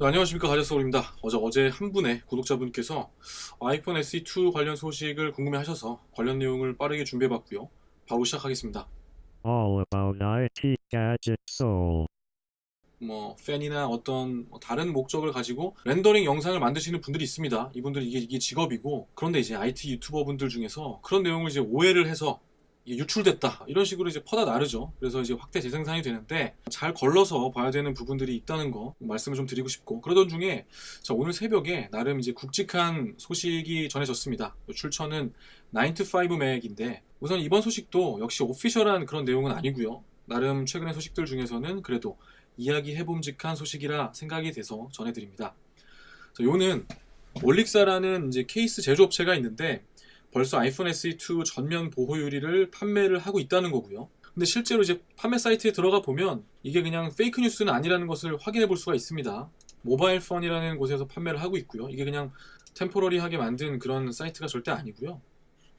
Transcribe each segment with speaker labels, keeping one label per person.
Speaker 1: 네, 안녕하십니까 가자서울입니다. 어제 어제 한 분의 구독자분께서 아이폰 SE2 관련 소식을 궁금해하셔서 관련 내용을 빠르게 준비해봤고요. 바로 시작하겠습니다.
Speaker 2: All about IT Gadget Soul.
Speaker 1: 뭐 팬이나 어떤 뭐 다른 목적을 가지고 렌더링 영상을 만드시는 분들이 있습니다. 이분들 이게 이게 직업이고 그런데 이제 IT 유튜버 분들 중에서 그런 내용을 이제 오해를 해서 유출됐다 이런 식으로 이제 퍼다 나르죠. 그래서 이제 확대 재생산이 되는데 잘 걸러서 봐야 되는 부분들이 있다는 거 말씀을 좀 드리고 싶고 그러던 중에 자 오늘 새벽에 나름 이제 굵직한 소식이 전해졌습니다. 출처는 9to5 맥인데 우선 이번 소식도 역시 오피셜한 그런 내용은 아니고요. 나름 최근의 소식들 중에서는 그래도 이야기해봄직한 소식이라 생각이 돼서 전해드립니다. 자, 요는 올릭사라는 이제 케이스 제조업체가 있는데 벌써 아이폰 SE2 전면 보호 유리를 판매를 하고 있다는 거고요. 근데 실제로 이제 판매 사이트에 들어가 보면 이게 그냥 페이크 뉴스는 아니라는 것을 확인해 볼 수가 있습니다. 모바일 펀이라는 곳에서 판매를 하고 있고요. 이게 그냥 템포러리하게 만든 그런 사이트가 절대 아니고요.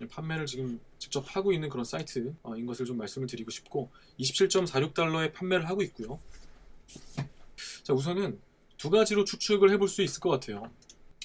Speaker 1: 판매를 지금 직접 하고 있는 그런 사이트인 것을 좀 말씀을 드리고 싶고 27.46달러에 판매를 하고 있고요. 자 우선은 두 가지로 추측을 해볼 수 있을 것 같아요.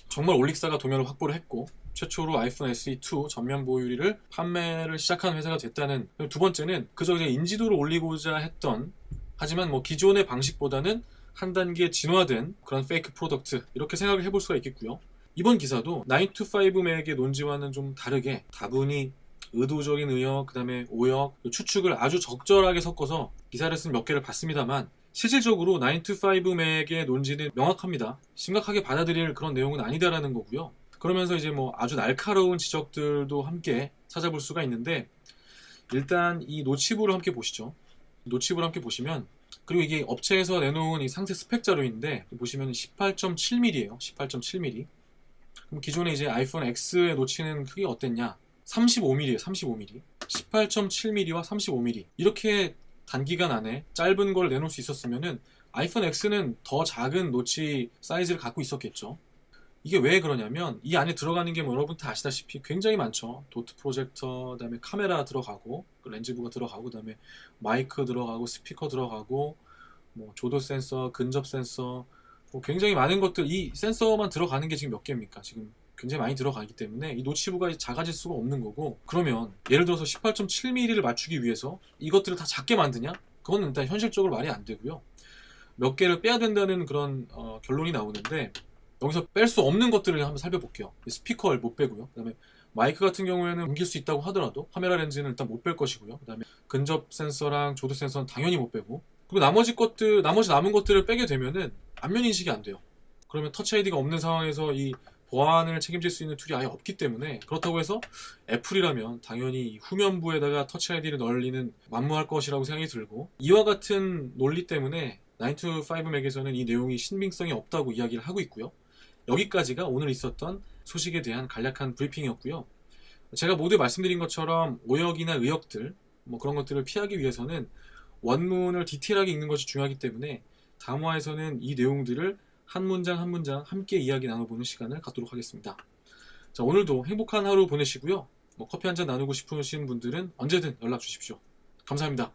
Speaker 1: 정말 올릭사가 도면을 확보를 했고 최초로 아이폰 SE2 전면 보호 유리를 판매를 시작한 회사가 됐다는 두 번째는 그저 그냥 인지도를 올리고자 했던 하지만 뭐 기존의 방식보다는 한 단계 진화된 그런 페이크 프로덕트 이렇게 생각을 해볼 수가 있겠고요. 이번 기사도 9to5 맥의 논지와는 좀 다르게 다분히 의도적인 의역, 그 다음에 오역, 추측을 아주 적절하게 섞어서 기사를 쓴 몇 개를 봤습니다만 실질적으로 9to5 맥의 논지는 명확합니다. 심각하게 받아들일 그런 내용은 아니다라는 거고요. 그러면서 이제 뭐 아주 날카로운 지적들도 함께 찾아볼 수가 있는데 일단 이 노치부를 함께 보시죠. 노치부를 함께 보시면 그리고 이게 업체에서 내놓은 이 상세 스펙 자료인데 보시면 18.7mm예요. 18.7mm. 그럼 기존에 이제 아이폰 X의 노치는 크기 어땠냐? 35mm예요. 35mm. 18.7mm와 35mm. 이렇게 단기간 안에 짧은 걸 내놓을 수 있었으면은 아이폰 X는 더 작은 노치 사이즈를 갖고 있었겠죠. 이게 왜 그러냐면 이 안에 들어가는 게 뭐 여러분 다 아시다시피 굉장히 많죠. 도트 프로젝터, 그다음에 카메라 들어가고 그 렌즈부가 들어가고 그다음에 마이크 들어가고 스피커 들어가고 뭐 조도 센서, 근접 센서 뭐 굉장히 많은 것들 이 센서만 들어가는 게 지금 몇 개입니까? 지금 굉장히 많이 들어가기 때문에 이 노치부가 작아질 수가 없는 거고 그러면 예를 들어서 18.7mm를 맞추기 위해서 이것들을 다 작게 만드냐? 그건 일단 현실적으로 말이 안 되고요. 몇 개를 빼야 된다는 그런 어, 결론이 나오는데 여기서 뺄 수 없는 것들을 한번 살펴볼게요. 스피커를 못 빼고요. 그다음에 마이크 같은 경우에는 옮길 수 있다고 하더라도 카메라 렌즈는 일단 못 뺄 것이고요. 그다음에 근접 센서랑 조도 센서는 당연히 못 빼고 그리고 나머지 것들 나머지 남은 것들을 빼게 되면은 안면 인식이 안 돼요. 그러면 터치 아이디가 없는 상황에서 이 보안을 책임질 수 있는 툴이 아예 없기 때문에 그렇다고 해서 애플이라면 당연히 후면부에다가 터치 아이디를 널리는 만무할 것이라고 생각이 들고 이와 같은 논리 때문에 9to5 맥에서는 이 내용이 신빙성이 없다고 이야기를 하고 있고요. 여기까지가 오늘 있었던 소식에 대한 간략한 브리핑이었고요. 제가 모두 말씀드린 것처럼 오역이나 의역들 뭐 그런 것들을 피하기 위해서는 원문을 디테일하게 읽는 것이 중요하기 때문에 다음 화에서는 이 내용들을 한 문장 한 문장 함께 이야기 나눠보는 시간을 갖도록 하겠습니다. 자 오늘도 행복한 하루 보내시고요. 뭐 커피 한 잔 나누고 싶으신 분들은 언제든 연락 주십시오. 감사합니다.